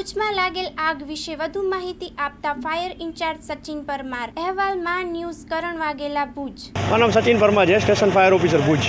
ભુજમાં લાગેલ આગ વિશે વધુ માહિતી આપતા ફાયર ઇન્ચાર્જ સચિન પરમાર. અહેવાલમાં ન્યૂઝ કરણ વાઘેલા ભુજ. મારું નામ સચિન પરમાર છે સ્ટેશન ફાયર ઓફિસર ભુજ.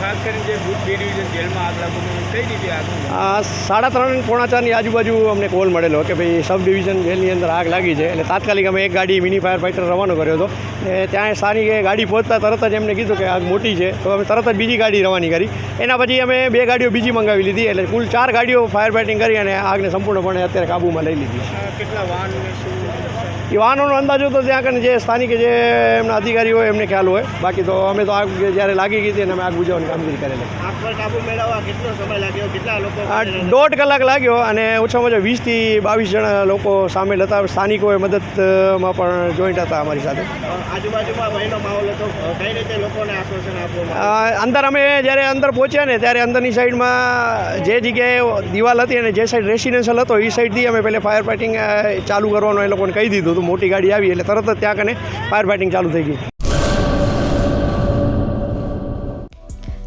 ખાસ કરીને જે ભૂત બી ડિવિઝન જેલમાં આગ લાગવું કઈ રીતે આગ આ સાડા ત્રણ પોણા ચારની આજુબાજુ અમને કોલ મળેલો કે ભાઈ સબ ડિવિઝન જેલની અંદર આગ લાગી છે. એટલે તાત્કાલિક અમે એક ગાડી મિની ફાયર ફાઇટર રવાનો કર્યો હતો. ને ત્યાં સારી ગાડી પહોંચતા તરત જ એમને કીધું કે આગ મોટી છે. તો અમે તરત જ બીજી ગાડી રવાની કરી. એના પછી અમે બે ગાડીઓ બીજી મંગાવી લીધી. એટલે કુલ ચાર ગાડીઓ ફાયર ફાઇટિંગ કરી અને આગને સંપૂર્ણપણે અત્યારે કાબૂમાં લઈ લીધી કેટલા વાહન એ વાહનોનો અંદાજો તો ત્યાં કને જે સ્થાનિક જે એમના અધિકારીઓ હોય એમને ખ્યાલ હોય. બાકી તો અમે તો આગ જ્યારે લાગી ગઈ હતી અને અમે આગ બુઝાવવાની કામગીરી કરેલી. કાબુ મેળવવા કેટલો સમય લાગ્યો? કેટલા લોકો દોઢ કલાક લાગ્યો અને ઓછામાં ઓછા વીસથી બાવીસ જણા લોકો સામેલ હતા સ્થાનિકોએ મદદમાં પણ જોઈન્ટ હતા અમારી સાથે. આજુબાજુમાં ભયનો માહોલ હતો. કઈ રીતે લોકોને આશ્વાસન આપવામાં અંદર અમે જ્યારે અંદર પહોંચ્યા ને ત્યારે અંદરની સાઈડમાં જે જગ્યાએ દિવાલ હતી અને જે સાઈડ રેસિડેન્શિયલ હતો એ સાઈડથી અમે પહેલાં ફાયર ફાઇટિંગ ચાલુ કરવાનું એ લોકોને કહી દીધું હતું. મોટી ગાડી આવી એટલે તરત જ ત્યાં કને ફાયર ફાઇટિંગ ચાલુ થઈ ગઈ.